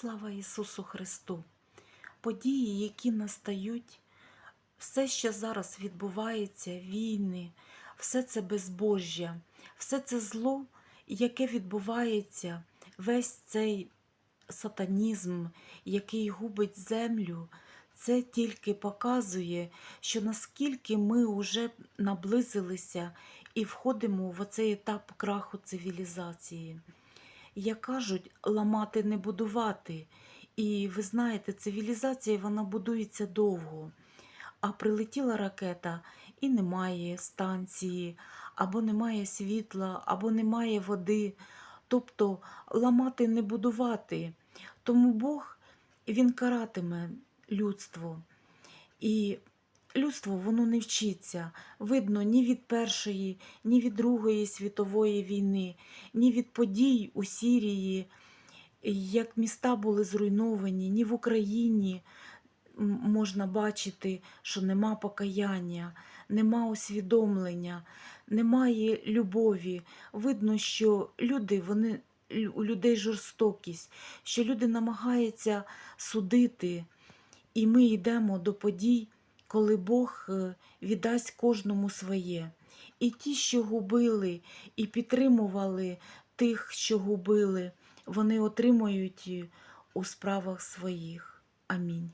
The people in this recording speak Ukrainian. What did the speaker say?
Слава Ісусу Христу! Події, які настають, все, що зараз відбувається, війни, все це безбожжя, все це зло, яке відбувається, весь цей сатанізм, який губить землю, це тільки показує, що наскільки ми вже наблизилися і входимо в оцей етап краху цивілізації. Як кажуть, ламати не будувати. І ви знаєте, цивілізація вона будується довго. А прилетіла ракета і немає станції, або немає світла, або немає води. Тобто ламати не будувати. Тому Бог він каратиме людство. І людство воно не вчиться. Видно ні від Першої, ні від Другої світової війни, ні від подій у Сірії, як міста були зруйновані, ні в Україні можна бачити, що нема покаяння, нема усвідомлення, немає любові. Видно, що люди, вони, у людей жорстокість, що люди намагаються судити, і ми йдемо до подій, коли Бог е, віддасть кожному своє. І ті, що губили, і підтримували тих, що губили, вони отримують е, у справах своїх. Амінь.